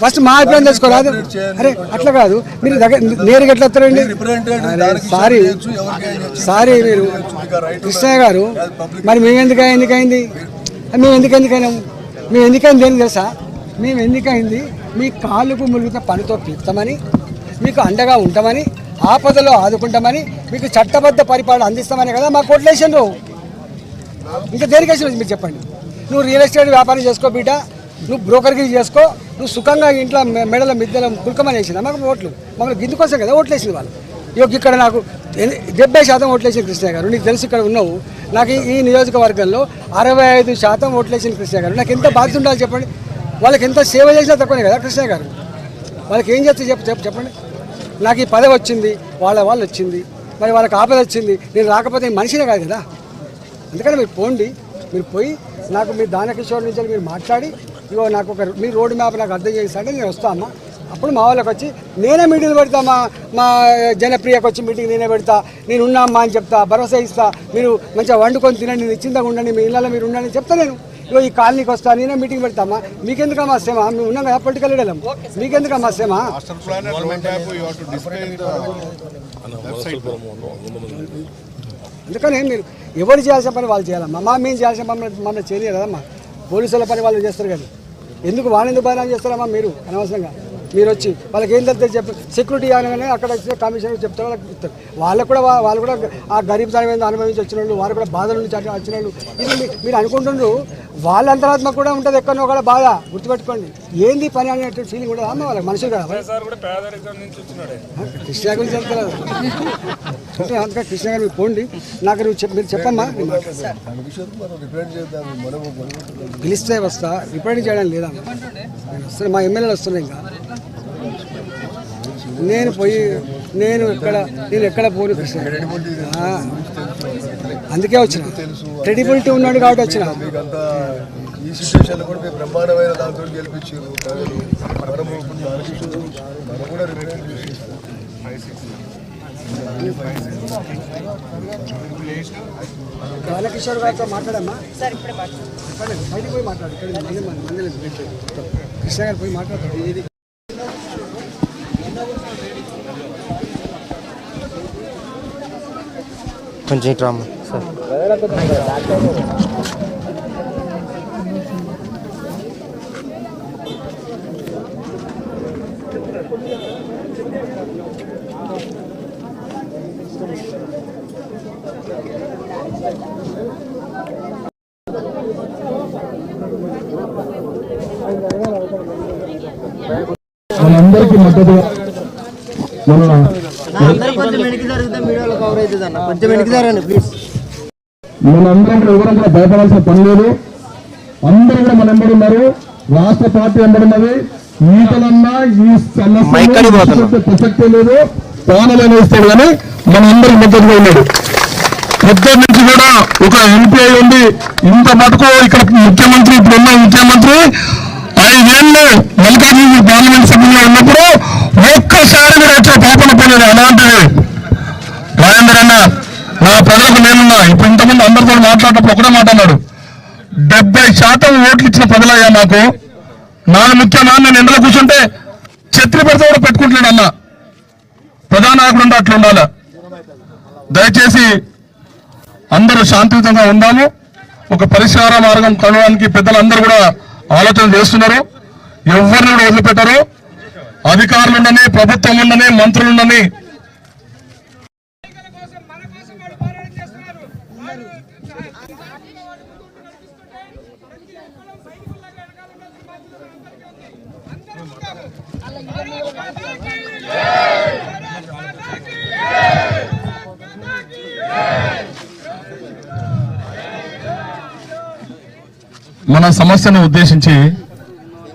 First మా అభిప్రాయం తెలుసుకోరాదు అరే అట్లా కాదు. మీరు దగ్గర నేరుగా ఎట్లా వస్తారండి? సారీ. సారీ మీరు. కృష్ణయ్య గారు మరి మేము ఎందుకు ఎందుకైంది మేము ఎందుకు ఎందుకైనాం మేము ఎందుకైంది ఏంటి తెలుసా? మేము ఎందుకైంది మీ కాళ్ళకు మురుగుత పనితో పీపుతామని మీకు అండగా ఉంటామని ఆపదలో ఆదుకుంటామని మీకు చట్టబద్ధ పరిపాలన అందిస్తామని కదా మాకు కొట్లేసిండ్రు ఇంకా దేనికేసి మీరు చెప్పండి? నువ్వు రియల్ ఎస్టేట్ వ్యాపారం చేసుకో బిడ్డ. నువ్వు బ్రోకర్గిరి చేసుకో నువ్వు సుఖంగా ఇంట్లో మెడల మిద్దెల కుల్కమని వేసింది. మాకు ఓట్లు. మమ్మల్ని గిందు కోసం కదా ఓట్లు వేసింది వాళ్ళు. ఇక ఇక్కడ నాకు డెబ్బై శాతం ఓట్లేసింది కృష్ణ గారు. నీకు తెలిసి ఇక్కడ ఉన్నావు. నాకు ఈ- నియోజకవర్గంలో అరవై ఐదు శాతం ఓట్లేసింది కృష్ణ గారు. నాకు ఎంత బాధ్యత ఉండాలి చెప్పండి? వాళ్ళకి ఎంత సేవ చేసినా తక్కువనే కదా కృష్ణ గారు. వాళ్ళకి ఏం చేస్తే చెప్ప చెప్ప- చెప్పండి. నాకు ఈ పదవి వచ్చింది వాళ్ళ వాళ్ళు వచ్చింది మరి వాళ్ళకి ఆపద వచ్చింది నేను రాకపోతే మనిషినే కాదు కదా. అందుకని మీరు పోండి మీరు పోయి నాకు మీ దానకిషోర్ నుంచి మీరు మాట్లాడి ఇగో నాకు ఒక మీ రోడ్ మ్యాప్ నాకు అర్థం చేస్తాంటే నేను వస్తా అమ్మా. అప్పుడు మా వాళ్ళకి వచ్చి నేనే మీటింగ్ పెడతా మా మా జనప్రియకు వచ్చి మీటింగ్ నేనే పెడతా నేను ఉన్నా అమ్మా అని చెప్తా భరోసా ఇస్తా మీరు మంచిగా వండుకొని తినండి నిశ్చింతగా ఉండండి మీ ఇళ్ళలో మీరు ఉండండి చెప్తా నేను. ఇగో ఈ కాలనీకి వస్తా నేనే మీటింగ్ పెడతామా మీకెందుకమ్మా శ్రమ? మేము ఉన్నాం కదా పొలిటికల్ లీడర్లం మీకెందుకమ్మా శ్రమ? అందుకని మీరు ఎవరు చేయాల్సిన పని వాళ్ళు చేయాలమ్మా. మా మేము చేయాల్సిన పని మమ్మల్ని చేయలేదు కదమ్మా. పోలీసుల పని వాళ్ళు చేస్తారు కానీ. ఎందుకు వాళ్ళు ఎందుకు బదనాలు చేస్తారమ్మా మీరు? అనవసరంగా. మీరు వచ్చి వాళ్ళకి ఏం తెలితే చెప్పి. సెక్యూరిటీ అనగానే అక్కడ వచ్చిన కమిషనర్ చెప్తారు వాళ్ళకి ఇస్తారు వాళ్ళకు కూడా వాళ్ళు కూడా ఆ గరీబ్ దాని మీద అనుభవించి వచ్చిన వాళ్ళు వారు కూడా బాధల నుంచి వచ్చిన వాళ్ళు. ఇది మీరు అనుకుంటుండ్రు వాళ్ళ అంతరాత్మ కూడా ఉంటుంది ఎక్కడో కూడా బాధ. గుర్తుపెట్టుకోండి. ఏంది పని అనేటువంటి ఫీలింగ్ కూడా అమ్మ వాళ్ళకి మనుషులు కదా. సార్ కృష్ణ గురించి చెప్తారు అందుకే కృష్ణ గారు పోండి. నాకు నువ్వు మీరు చెప్పమ్మా. పిలిస్తే వస్తా. రిపేర్ చేయడం లేదా? వస్తున్నా మా ఎమ్మెల్యేలు వస్తున్నాయి ఇంకా. నేను పోయి నేను ఎక్కడ నేను ఎక్కడ పోను కృష్ణ అందుకే వచ్చిన. క్రెడిబిలిటీ ఉన్నాడు కాబట్టి వచ్చిన. ఈ సిచ్యువేషన్ కూడా మీరు బ్రహ్మాండమైన దాంతో గెలిపించారు. మనం కూడా బాలకిషోర్ గారితో మాట్లాడమ్మా. బయటికి పోయి మాట్లాడు. కృష్ణ గారు పోయి మాట్లాడతాడు కొంచెం రామ్మ. మనందరికీ మద్దతుగా మన కొంచెం వెనక్కి జరిగితే మీడియాలో కవర్ అవుతుంది అన్న కొంచెం వెనక్కి జరగండి ప్లీజ్ మనందరం కూడా ఎవరం కూడా భయపడాల్సిన పని లేదు. అందరూ కూడా మన ఎంబడి ఉన్నారు. రాష్ట్ర పార్టీ ఎంబడి ఉన్నది. ఈతలన్నా ఈ ప్రసక్తే లేదు. ప్రాణాలు ఇస్తాడు కానీ మన అందరికి మద్దతుగా ఉన్నాడు. పొద్దున్న నుంచి కూడా ఒక ఎంపీ ఉంది. ఇంత మటుకు ఇక్కడ ముఖ్యమంత్రి ఇప్పుడున్న ముఖ్యమంత్రి ఐదేళ్ళు మల్కాజ్గిరి పార్లమెంట్ సభ్యులుగా ఉన్నప్పుడు ఒక్కసారి కూడా వచ్చే పాపన పోలేదు అలాంటిది అందరితో మాట్లాడటప్పుడు ఒకటే మాట అన్నాడు. డెబ్బై శాతం ఓట్లు ఇచ్చిన ప్రజలయ్యా నాకు నా ముఖ్యమా నేను ఎండలో కూర్చుంటే ఛత్రి పెడితే కూడా పెట్టుకుంటున్నాడు అన్న. ప్రధాన నాయకుడు ఉంటే అట్లా ఉండాల? దయచేసి అందరూ శాంతియుతంగా ఉందాము. ఒక పరిష్కార మార్గం కలవడానికి పెద్దలందరూ కూడా ఆలోచన చేస్తున్నారు. ఎవరిని కూడా వదిలిపెట్టరు. అధికారులు ఉండని ప్రభుత్వం ఉండని మంత్రులు మన సమస్యను ఉద్దేశించి